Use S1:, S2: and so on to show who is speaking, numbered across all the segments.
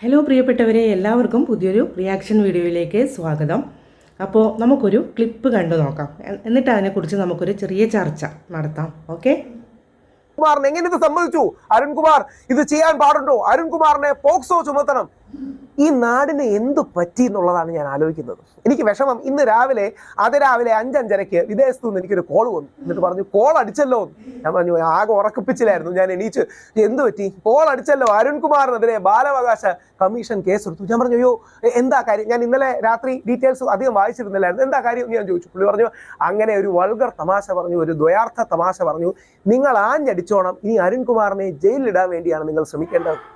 S1: Hello പ്രിയപ്പെട്ടവരെ എല്ലാവർക്കും പുതിയൊരു റിയാക്ഷൻ വീഡിയോയിലേക്ക് സ്വാഗതം. അപ്പോൾ നമുക്കൊരു ക്ലിപ്പ് കണ്ടു നോക്കാം. എന്നിട്ട് അതിനെക്കുറിച്ച് നമുക്കൊരു ചെറിയ ചർച്ച നടത്താം. ഓക്കെ
S2: എങ്ങനെ ഇത് സമ്മതിച്ചു? അരുൺകുമാർ ഇത് ചെയ്യാൻ പാടുണ്ടോ? അരുൺകുമാറിനെ പോക്സോ ചുമത്തണം. ഈ നാടിന് എന്തു പറ്റി എന്നുള്ളതാണ് ഞാൻ ആലോചിക്കുന്നത്. എനിക്ക് വിഷമം. ഇന്ന് രാവിലെ അതിരാവിലെ അഞ്ചഞ്ചരയ്ക്ക് വിദേശത്തു നിന്ന് എനിക്കൊരു കോൾ വന്നു. എന്നിട്ട് പറഞ്ഞു കോൾ അടിച്ചല്ലോ. ഞാൻ പറഞ്ഞു ആകെ ഉറക്കിപ്പിച്ചിലായിരുന്നു. ഞാൻ എണീച്ച് എന്ത് പറ്റി? കോൾ അടിച്ചല്ലോ. അരുൺകുമാറിനെതിരെ ബാലാവകാശ കമ്മീഷൻ കേസെടുത്തു. ഞാൻ പറഞ്ഞു അയ്യോ എന്താ കാര്യം? ഞാൻ ഇന്നലെ രാത്രി ഡീറ്റെയിൽസ് അധികം വായിച്ചിരുന്നില്ലായിരുന്നു. എന്താ കാര്യം ഞാൻ ചോദിച്ചു. പുള്ളി പറഞ്ഞു അങ്ങനെ ഒരു വൾഗർ തമാശ പറഞ്ഞു ഒരു ദ്വയാർത്ഥ തമാശ പറഞ്ഞു. നിങ്ങൾ ആഞ്ഞടിച്ചോണം. ഇനി അരുൺകുമാറിനെ ജയിലിലിടാൻ വേണ്ടിയാണ് നിങ്ങൾ ശ്രമിക്കേണ്ടത്.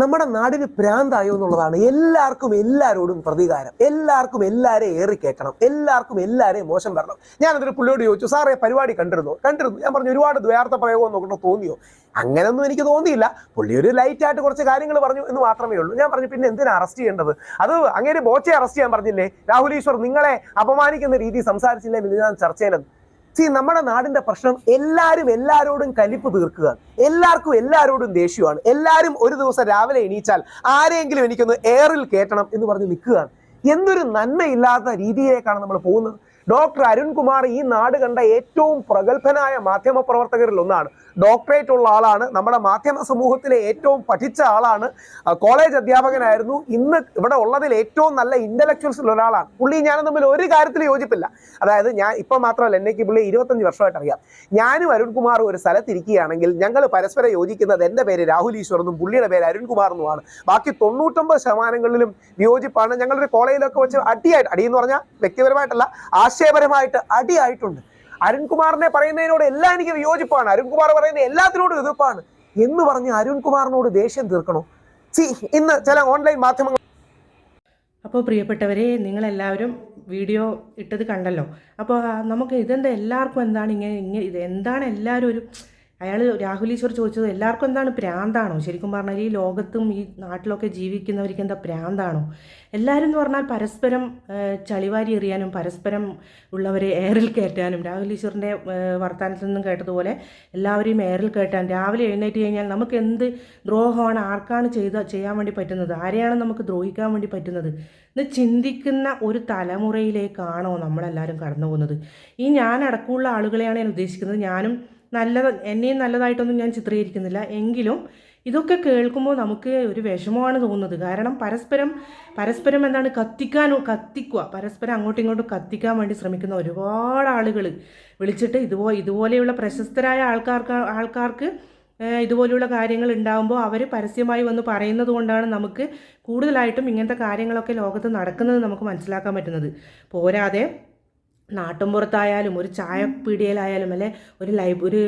S2: നമ്മുടെ നാടിന് പ്രാന്തായോ എന്നുള്ളതാണ് എല്ലാവർക്കും എല്ലാവരോടും പ്രതികാരം. എല്ലാവർക്കും എല്ലാവരെയും ഏറി കേൾക്കണം. എല്ലാവർക്കും എല്ലാവരെയും മോശം വരണം. ഞാൻ അതൊരു പുള്ളിയോട് ചോദിച്ചു സാറേ പരിപാടി കണ്ടിരുന്നു? കണ്ടിരുന്നു. ഞാൻ പറഞ്ഞു ഒരുപാട് ദ്വയാർത്ഥ പ്രയോഗം നോക്കണോ തോന്നിയോ? അങ്ങനെയൊന്നും എനിക്ക് തോന്നിയില്ല. പുള്ളി ഒരു ലൈറ്റായിട്ട് കുറച്ച് കാര്യങ്ങൾ പറഞ്ഞു എന്ന് മാത്രമേ ഉള്ളൂ. ഞാൻ പറഞ്ഞു പിന്നെ എന്തിനാ അറസ്റ്റ് ചെയ്യേണ്ടത്? അത് അങ്ങനെ ബോച്ചെ അറസ്റ്റ് ചെയ്യാൻ പറഞ്ഞില്ലേ? രാഹുൽ ഈശ്വർ നിങ്ങളെ അപമാനിക്കുന്ന രീതി സംസാരിച്ചില്ലേ എന്ന് ഞാൻ ചർച്ചയിലെന്ന് സി നമ്മുടെ നാടിന്റെ പ്രശ്നം എല്ലാവരും എല്ലാരോടും കലിപ്പ് തീർക്കുക. എല്ലാവർക്കും എല്ലാരോടും ദേഷ്യമാണ്. എല്ലാവരും ഒരു ദിവസം രാവിലെ എണീച്ചാൽ ആരെങ്കിലും എനിക്കൊന്ന് എയറിൽ കയറ്റണം എന്ന് പറഞ്ഞ് നിൽക്കുകയാണ്. എന്തൊരു നന്മയില്ലാത്ത രീതിയിലേക്കാണ് നമ്മൾ പോകുന്നത്. ഡോക്ടർ അരുൺകുമാർ ഈ നാട് കണ്ട ഏറ്റവും പ്രഗത്ഭനായ മാധ്യമ പ്രവർത്തകരിൽ ഒന്നാണ് ഡോക്ടറേറ്റ് ഉള്ള ആളാണ്. നമ്മുടെ മാധ്യമ സമൂഹത്തിലെ ഏറ്റവും പഠിച്ച ആളാണ്. കോളേജ് അധ്യാപകനായിരുന്നു. ഇന്ന് ഇവിടെ ഉള്ളതിൽ ഏറ്റവും നല്ല ഇന്റലക്ച്വൽസിൽ ഒരാളാണ്. പുള്ളി ഞാനും തമ്മിൽ ഒരു കാര്യത്തിൽ യോജിപ്പില്ല. അതായത് ഞാൻ ഇപ്പം മാത്രമല്ല എന്നേക്ക് പുള്ളി ഇരുപത്തഞ്ച് വർഷമായിട്ട് അറിയാം. ഞാനും അരുൺകുമാറും ഒരു സ്ഥലത്തിരിക്കുകയാണെങ്കിൽ ഞങ്ങൾ പരസ്പരം യോജിക്കുന്നത് എന്റെ പേര് രാഹുൽ ഈശ്വർ എന്നും പുള്ളിയുടെ പേര് അരുൺകുമാർ എന്നുമാണ് ബാക്കി തൊണ്ണൂറ്റൊമ്പത് ശതമാനങ്ങളിലും വിയോജിപ്പാണ്. ഞങ്ങളുടെ കോളേജിലൊക്കെ വെച്ച് അടിയായിട്ട് അടി എന്ന് പറഞ്ഞാൽ വ്യക്തിപരമായിട്ടല്ല ആശയപരമായിട്ട് അടിയായിട്ടുണ്ട്. അരുൺകുമാറിനെ പറയുന്നതിനോട് എല്ലാം എനിക്ക് വിയോജിപ്പാണ്. അരുൺകുമാർ പറയുന്ന എല്ലാത്തിനോടും എതിർപ്പാണ്. എന്ന് പറഞ്ഞ് അരുൺകുമാറിനോട് ദേഷ്യം തീർക്കണോ? സി ഇന്ന് ചില ഓൺലൈൻ മാധ്യമങ്ങൾ
S1: അപ്പോൾ പ്രിയപ്പെട്ടവരെ നിങ്ങളെല്ലാവരും വീഡിയോ ഇട്ടത് കണ്ടല്ലോ. അപ്പോൾ നമുക്ക് ഇതെന്താ എല്ലാവർക്കും എന്താണ് ഇങ്ങനെ ഇങ്ങനെ ഇത് എന്താണ് എല്ലാവരും ഒരു അയാൾ രാഹുൽ ഈശ്വർ ചോദിച്ചത് എല്ലാവർക്കും എന്താണ് പ്രാന്താണോ? ശരിക്കും പറഞ്ഞാൽ ഈ ലോകത്തും ഈ നാട്ടിലൊക്കെ ജീവിക്കുന്നവർക്ക് എന്താ പ്രാന്താണോ? എല്ലാവരും എന്ന് പറഞ്ഞാൽ പരസ്പരം ചളിവാരി എറിയാനും പരസ്പരം ഉള്ളവരെ എയറിൽ കയറ്റാനും രാഹുൽ ഈശ്വറിന്റെ വർത്തമാനത്തിൽ നിന്നും കേട്ടതുപോലെ എല്ലാവരെയും എയറിൽ കയറ്റാൻ രാവിലെ എഴുന്നേറ്റ് കഴിഞ്ഞാൽ നമുക്ക് എന്ത് ദ്രോഹമാണ് ആർക്കാണ് ചെയ്ത ചെയ്യാൻ വേണ്ടി പറ്റുന്നത് ആരെയാണ് നമുക്ക് ദ്രോഹിക്കാൻ വേണ്ടി പറ്റുന്നത് എന്ന് ചിന്തിക്കുന്ന ഒരു തലമുറയിലേക്കാണോ നമ്മളെല്ലാവരും കടന്നു പോകുന്നത് ഈ ഞാൻ അടക്കമുള്ള ആളുകളെയാണ് ഞാൻ ഉദ്ദേശിക്കുന്നത്. ഞാനും നല്ലത് എന്നെയും നല്ലതായിട്ടൊന്നും ഞാൻ ചിത്രീകരിക്കുന്നില്ല. എങ്കിലും ഇതൊക്കെ കേൾക്കുമ്പോൾ നമുക്ക് ഒരു വിഷമമാണ് തോന്നുന്നത്. കാരണം പരസ്പരം പരസ്പരം എന്താണ് കത്തിക്കാനോ കത്തിക്കുക പരസ്പരം അങ്ങോട്ടും ഇങ്ങോട്ടും കത്തിക്കാൻ വേണ്ടി ശ്രമിക്കുന്ന ഒരുപാട് ആളുകൾ വിളിച്ചിട്ട് ഇതുപോ ഇതുപോലെയുള്ള പ്രശസ്തരായ ആൾക്കാർക്ക് ആൾക്കാർക്ക് ഇതുപോലെയുള്ള കാര്യങ്ങൾ ഉണ്ടാകുമ്പോൾ അവർ പരസ്യമായി വന്ന് പറയുന്നത് കൊണ്ടാണ് നമുക്ക് കൂടുതലായിട്ടും ഇങ്ങനത്തെ കാര്യങ്ങളൊക്കെ ലോകത്ത് നടക്കുന്നത് നമുക്ക് മനസ്സിലാക്കാൻ പറ്റുന്നത്. പോരാതെ നാട്ടുമ്പുറത്തായാലും ഒരു ചായപ്പീടികയിലായാലും അല്ലെ ഒരു ലൈബ് ഒരു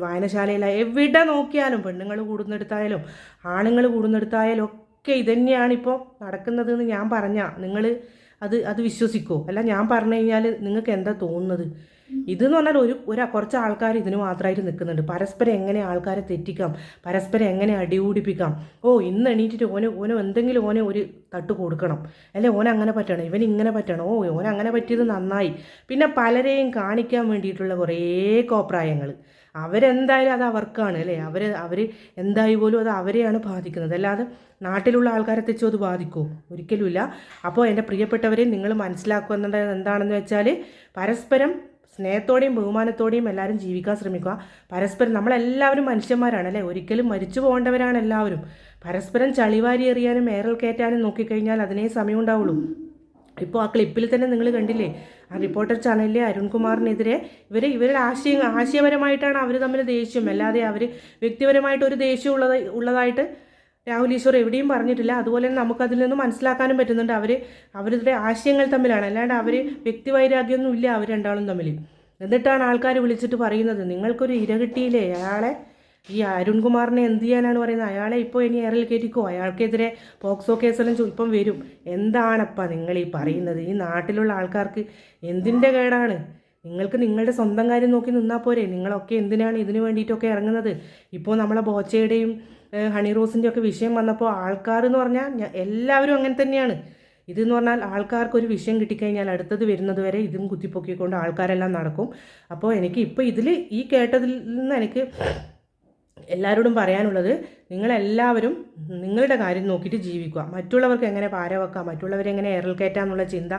S1: വായനശാലയിലായാലും എവിടെ നോക്കിയാലും പെണ്ണുങ്ങൾ കൂടുന്നെടുത്തായാലും ആണുങ്ങൾ കൂടുന്നെടുത്തായാലും ഒക്കെ ഇതന്നെയാണ് ഇപ്പോൾ നടക്കുന്നത് എന്ന് ഞാൻ പറഞ്ഞാൽ നിങ്ങൾ അത് അത് വിശ്വസിക്കുമോ അല്ല ഞാൻ പറഞ്ഞു കഴിഞ്ഞാൽ നിങ്ങൾക്ക് എന്താ തോന്നുന്നത്? ഇതെന്ന് പറഞ്ഞാൽ ഒരു ഒരു കുറച്ച് ആൾക്കാർ ഇതിന് മാത്രമായിട്ട് നിൽക്കുന്നുണ്ട്. പരസ്പരം എങ്ങനെ ആൾക്കാരെ തെറ്റിക്കാം? പരസ്പരം എങ്ങനെ അടികൂടിപ്പിക്കാം ഓ ഇന്ന് എണീറ്റിട്ട് ഓന് ഓന് എന്തെങ്കിലും ഓനെ ഒരു തട്ട് കൊടുക്കണം. അല്ലെ ഓൻ അങ്ങനെ പറ്റണം ഇവൻ ഇങ്ങനെ പറ്റണം. ഓ ഓൻ അങ്ങനെ പറ്റിയത് നന്നായി. പിന്നെ പലരെയും കാണിക്കാൻ വേണ്ടിയിട്ടുള്ള കുറേ കോപ്രായങ്ങൾ. അവരെന്തായാലും അത് അവർക്കാണ് അല്ലേ? അവർ അവർ എന്തായി പോലും അത് അവരെയാണ് ബാധിക്കുന്നത്. അല്ലാതെ നാട്ടിലുള്ള ആൾക്കാരെ തെച്ചോ അത് ബാധിക്കുമോ ഒരിക്കലുമില്ല. അപ്പോൾ എന്റെ പ്രിയപ്പെട്ടവരെ നിങ്ങൾ മനസ്സിലാക്കുന്നത് എന്താണെന്ന് വെച്ചാൽ പരസ്പരം സ്നേഹത്തോടെയും ബഹുമാനത്തോടെയും എല്ലാവരും ജീവിക്കാൻ ശ്രമിക്കുക. പരസ്പരം നമ്മളെല്ലാവരും മനുഷ്യന്മാരാണ് അല്ലേ? ഒരിക്കലും മരിച്ചു പോകേണ്ടവരാണ് എല്ലാവരും. പരസ്പരം ചളിവാരി എറിയാനും ഏറൽ കയറ്റാനും നോക്കിക്കഴിഞ്ഞാൽ അതിനേ സമയം ഉണ്ടാവുള്ളൂ. ഇപ്പോൾ ആ ക്ലിപ്പിൽ തന്നെ നിങ്ങൾ കണ്ടില്ലേ? ആ റിപ്പോർട്ടർ ചാനലിലെ അരുൺകുമാറിനെതിരെ ഇവർ ഇവരുടെ ആശയം ആശയപരമായിട്ടാണ് അവർ തമ്മിൽ ദേഷ്യം. അല്ലാതെ അവർ വ്യക്തിപരമായിട്ട് ഒരു ദേഷ്യം ഉള്ളത് ഉള്ളതായിട്ട് രാഹുൽ ഈശ്വർ എവിടെയും പറഞ്ഞിട്ടില്ല. അതുപോലെ തന്നെ നമുക്കതിൽ നിന്ന് മനസ്സിലാക്കാനും പറ്റുന്നുണ്ട്. അവർ അവരുടെ ആശയങ്ങൾ തമ്മിലാണ്. അല്ലാണ്ട് അവർ വ്യക്തിവൈരാഗ്യമൊന്നും ഇല്ല അവർ രണ്ടാളും തമ്മിൽ എന്നിട്ടാണ് ആൾക്കാർ വിളിച്ചിട്ട് പറയുന്നത് നിങ്ങൾക്കൊരു ഇര കിട്ടിയില്ലേ? അയാളെ ഈ അരുൺകുമാറിനെ എന്ത് ചെയ്യാനാണ് പറയുന്നത്? അയാളെ ഇപ്പോൾ ഇനി എയറിൽ കയറ്റിക്കോ? അയാൾക്കെതിരെ പോക്സോ കേസെല്ലാം ഇപ്പം വരും. എന്താണപ്പാ നിങ്ങൾ ഈ പറയുന്നത്? ഈ നാട്ടിലുള്ള ആൾക്കാർക്ക് എന്തിന്റെ കേടാണ്? നിങ്ങൾക്ക് നിങ്ങളുടെ സ്വന്തം കാര്യം നോക്കി നിന്നാൽ പോരെ. നിങ്ങളൊക്കെ എന്തിനാണ് ഇതിനു വേണ്ടിയിട്ടൊക്കെ ഇറങ്ങുന്നത്? ഇപ്പോൾ നമ്മളെ ബോച്ചയുടെയും ഹണി റോസിന്റെ ഒക്കെ വിഷയം വന്നപ്പോൾ ആൾക്കാർ എന്ന് പറഞ്ഞാൽ എല്ലാവരും അങ്ങനെ തന്നെയാണ്. ഇതെന്ന് പറഞ്ഞാൽ ആൾക്കാർക്ക് ഒരു വിഷയം കിട്ടിക്കഴിഞ്ഞാൽ അടുത്തത് വരുന്നത് വരെ ഇതും കുത്തിപ്പൊക്കിക്കൊണ്ട് ആൾക്കാരെല്ലാം നടക്കും. അപ്പോൾ എനിക്ക് ഇപ്പോൾ ഇതിൽ ഈ കേട്ടതിൽ നിന്ന് എനിക്ക് എല്ലാവരോടും പറയാനുള്ളത് നിങ്ങളെല്ലാവരും നിങ്ങളുടെ കാര്യം നോക്കിയിട്ട് ജീവിക്കുക. മറ്റുള്ളവർക്ക് എങ്ങനെ പാര വെക്കാം മറ്റുള്ളവരെ എങ്ങനെ എയറിൽ കയറ്റാന്നുള്ള ചിന്ത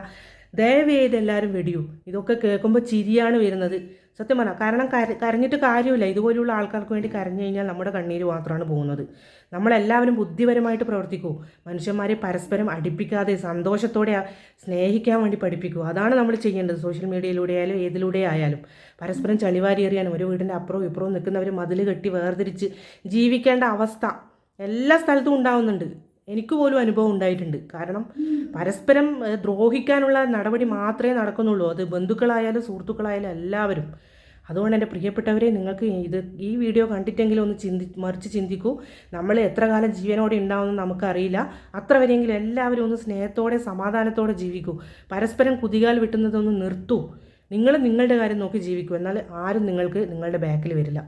S1: ദയവ് ചെയ്ത് എല്ലാവരും വെടിയൂ. ഇതൊക്കെ കേൾക്കുമ്പോൾ ചിരിയാണ് വരുന്നത്. സത്യം പറഞ്ഞാൽ കാരണം കര കരഞ്ഞിട്ട് കാര്യമില്ല. ഇതുപോലെയുള്ള ആൾക്കാർക്ക് വേണ്ടി കരഞ്ഞു കഴിഞ്ഞാൽ നമ്മുടെ കണ്ണീര് മാത്രമാണ് പോകുന്നത്. നമ്മളെല്ലാവരും ബുദ്ധിപരമായിട്ട് പ്രവർത്തിക്കൂ. മനുഷ്യന്മാരെ പരസ്പരം അടുപ്പിക്കാതെ സന്തോഷത്തോടെ സ്നേഹിക്കാൻ വേണ്ടി പഠിപ്പിക്കൂ. അതാണ് നമ്മൾ ചെയ്യേണ്ടത്. സോഷ്യൽ മീഡിയയിലൂടെ ആയാലും ഏതിലൂടെ ആയാലും. പരസ്പരം ചളിവാരി എറിയാനും ഒരു വീടിന്റെ അപ്പുറവും ഇപ്പുറവും നിൽക്കുന്നവർ മതിൽ കെട്ടി വേർതിരിച്ച് ജീവിക്കേണ്ട അവസ്ഥ എല്ലാ സ്ഥലത്തും ഉണ്ടാവുന്നുണ്ട്. എനിക്ക് പോലും അനുഭവം ഉണ്ടായിട്ടുണ്ട്. കാരണം പരസ്പരം ദ്രോഹിക്കാനുള്ള നടപടി മാത്രമേ നടക്കുന്നുള്ളൂ. അത് ബന്ധുക്കളായാലും സുഹൃത്തുക്കളായാലും എല്ലാവരും. അതുകൊണ്ട് എന്റെ പ്രിയപ്പെട്ടവരെ നിങ്ങൾക്ക് ഇത് ഈ വീഡിയോ കണ്ടിട്ടെങ്കിലും ഒന്ന് ചിന്തി മറിച്ച് ചിന്തിക്കൂ. നമ്മൾ എത്ര കാലം ജീവനോടെ ഉണ്ടാവുമെന്ന് നമുക്കറിയില്ല. അത്ര വരെയെങ്കിലും എല്ലാവരും ഒന്ന് സ്നേഹത്തോടെ സമാധാനത്തോടെ ജീവിക്കൂ. പരസ്പരം കുതികാൽ വിട്ടുന്നതൊന്ന് നിർത്തൂ. നിങ്ങൾ നിങ്ങളുടെ കാര്യം നോക്കി ജീവിക്കൂ. എന്നാൽ ആരും നിങ്ങൾക്ക് നിങ്ങളുടെ ബാക്കിൽ വരില്ല.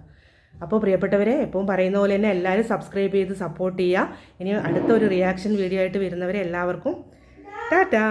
S1: അപ്പോൾ പ്രിയപ്പെട്ടവരെ എപ്പോഴും പറയുന്ന പോലെ തന്നെ എല്ലാവരും സബ്സ്ക്രൈബ് ചെയ്ത് സപ്പോർട്ട് ചെയ്യുക. ഇനി അടുത്ത ഒരു റിയാക്ഷൻ വീഡിയോ ആയിട്ട് വരുന്നവരെ എല്ലാവർക്കും ടാറ്റാ.